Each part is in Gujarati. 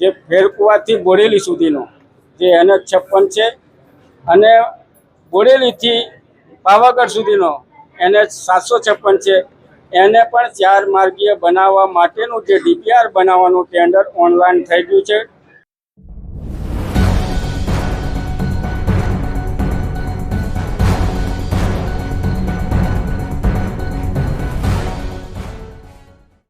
જે ફેરકુવાથી બોડેલી સુધીનો, જે એનએચ છપ્પન છે, અને બોડેલીથી પાવાગઢ સુધીનો એનએચ સાતસો છપ્પન છે. એને પણ ચાર માર્ગીય બનાવવા માટેનું જે ડીપીઆર બનાવવાનું ટેન્ડર ઓનલાઈન થઈ ગયું છે.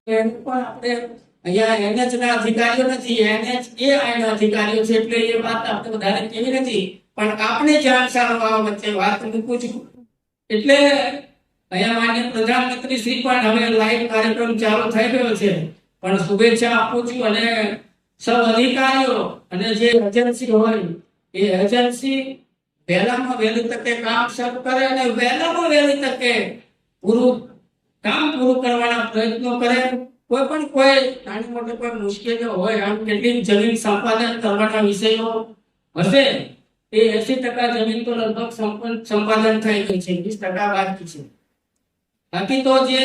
પણ આપણે અહીંયા એનએચ ના અધિકારીઓ નથી એનએચ એ આઈના અધિકારીઓ છે એટલે એ વાત આપણે વધારે કેવી નથી. પણ આપણે જાણ વચ્ચે વાત મૂકું છું. એટલે અહીંયા માન્ય પ્રધાનમંત્રી શ્રી પણ હવે લાઈવ કાર્યક્રમ ચાલુ થઈ ગયો છે. પણ શુભેચ્છા આપું છું અને સૌ અધિકારીઓ અને જે એજન્સી હોય, એ એજન્સી વહેલામાં વહેલી તકે કામ શરૂ કરે અને વહેલામાં વહેલી તકે પૂરું, કામ પૂરું કરવાના પ્રયત્નો કરે. કોઈ પણ કોઈ નાની મોટી કોઈ મુશ્કેલીઓ હોય, આમ કેટલીક જમીન સંપાદન કરવાના વિષયો હશે, એ એસી ટકા જમીન તો લગભગ સંપાદન થઈ ગઈ છે, વીસ ટકા બાકી છે. બાકી તો જે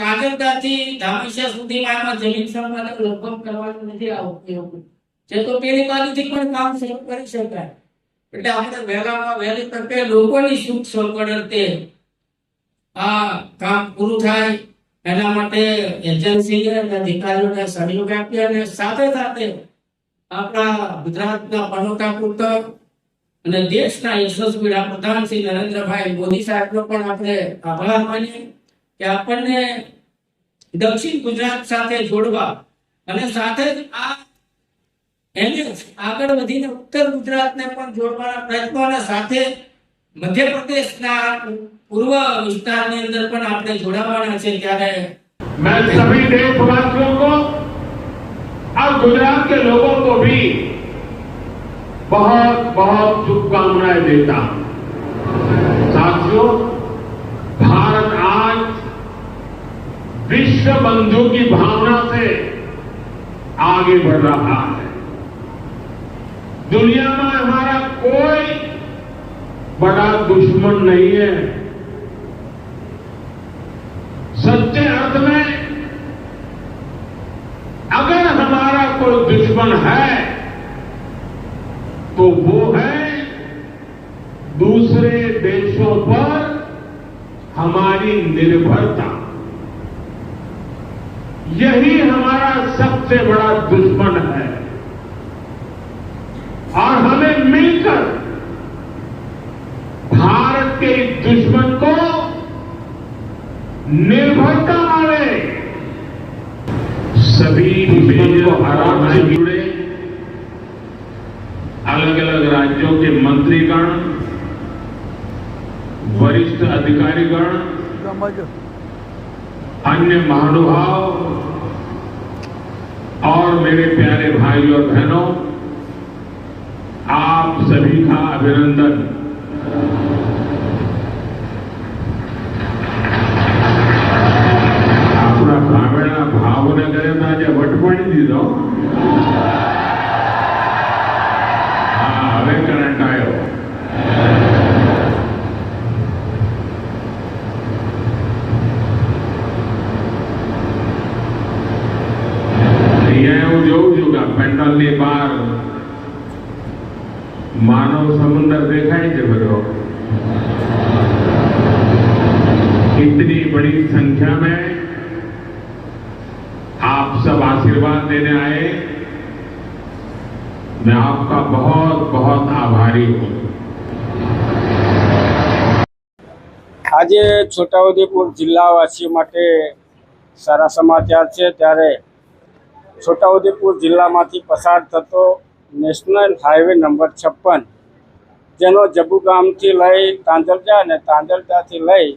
કાગળદાથી ધામેશા સુધીમાં આમાં જમીન સંપાદન લગભગ કરવાનું નથી આવતું એવું જે તો પેલી બાજુથી પણ કામ શરૂ કરી શકાય. એટલે આપણે વહેલામાં વહેલી તકે લોકોની સુખ સગવડ તે આ કામ પૂરું થાય એના માટે એજન્સી અને અધિકારીઓને સહયોગ આપી અને સાથે સાથે આપણા ગુજરાતના પુત્ર અને દેશના યશસ્વી વડાપ્રધાન શ્રી નરેન્દ્રભાઈ મોદી સાહેબનો પણ આપણે આભાર માનીએ કે આપણને દક્ષિણ ગુજરાત સાથે જોડવા અને સાથે જ આ એને આગળ વધીને ઉત્તર ગુજરાતને પણ જોડવાના પ્રયત્નો સાથે મધ્યપ્રદેશના પૂર્વ વિસ્તારની અંદર પણ આપણે જોડાવાના છે ત્યારે मैं सभी देशवासियों को और गुजरात के लोगों को भी बहुत बहुत शुभकामनाएं देता हूं साथियों भारत आज विश्व बंधु की भावना से आगे बढ़ रहा है दुनिया में हमारा कोई बड़ा दुश्मन नहीं है दुश्मन है? तो वो है दूसरे देशों पर हमारी निर्भरता। यही हमारा सबसे बड़ा दुश्मन है। और हमें मिलकर भारत के दुश्मन को निर्भरता सभी को हराने से जुड़े। अलग अलग राज्यों के मंत्रीगण वरिष्ठ अधिकारीगण अन्य महानुभाव और मेरे प्यारे भाई और बहनों आप सभी का अभिनंदन। જોઉં છું કે આ પેન્ડલની બહાર માનવ સમુદ્ર દેખાય છે બધો इतनी बड़ी संख्या में आप सब आशीर्वाद देने आए मैं आपका बहुत बहुत आभारी हूं આજે છોટાઉદેપુર જિલ્લાવાસીઓ માટે સારા સમાચાર છે ત્યારે છોટાઉદેપુર જિલ્લામાંથી પસાર થતો નેશનલ હાઈવે નંબર છપ્પન, જેનો જબુ ગામથી લઈ તાંજલજા અને તાંજલજાથી લઈ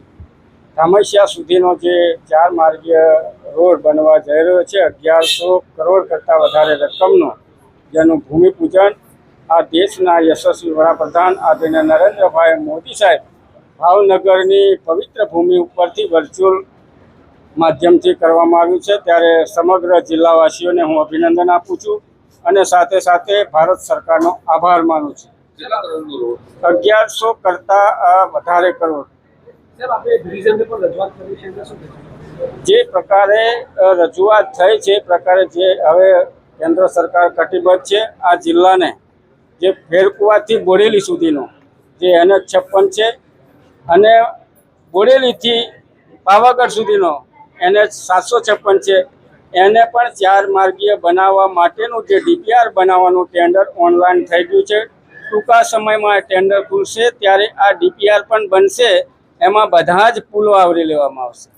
ધામસિયા સુધીનો જે ચાર માર્ગીય રોડ બનવા જઈ રહ્યો છે, અગિયારસો કરોડ કરતાં વધારે રકમનો જેનું ભૂમિપૂજન આ દેશના યશસ્વી વડાપ્રધાન આદરણીય નરેન્દ્રભાઈ મોદી સાહેબ ભાવનગરની પવિત્ર ભૂમિ ઉપરથી વર્ચ્યુઅલ માધ્યમથી કરવામાં આવ્યું છે. ત્યારે સમગ્ર જિલ્લાવાસીઓને હું અભિનંદન આપું છું અને સાથે સાથે ભારત સરકારનો આભાર માનું છું. અગિયારસો કરતાં વધારે કરોડ? જે પ્રકારે રજૂઆત થઈ છે પ્રકારે જે હવે કેન્દ્ર સરકાર કટિબદ્ધ છે આ જિલ્લાને જે ફેરકુવાથી બોડેલી સુધીનો જે એનએચ છપ્પન છે અને બોડેલીથી પાવાગઢ સુધીનો એનએચ સાતસો છપ્પન છે. એને પણ ચાર માર્ગીય બનાવવા માટેનું જે ડીપીઆર બનાવવાનું ટેન્ડર ઓનલાઈન થઈ ગયું છે. ટૂંકા સમયમાં ટેન્ડર ખુલશે, ત્યારે આ ડીપીઆર પણ બનશે. એમાં બધા જ પુલો આવરી લેવામાં આવશે.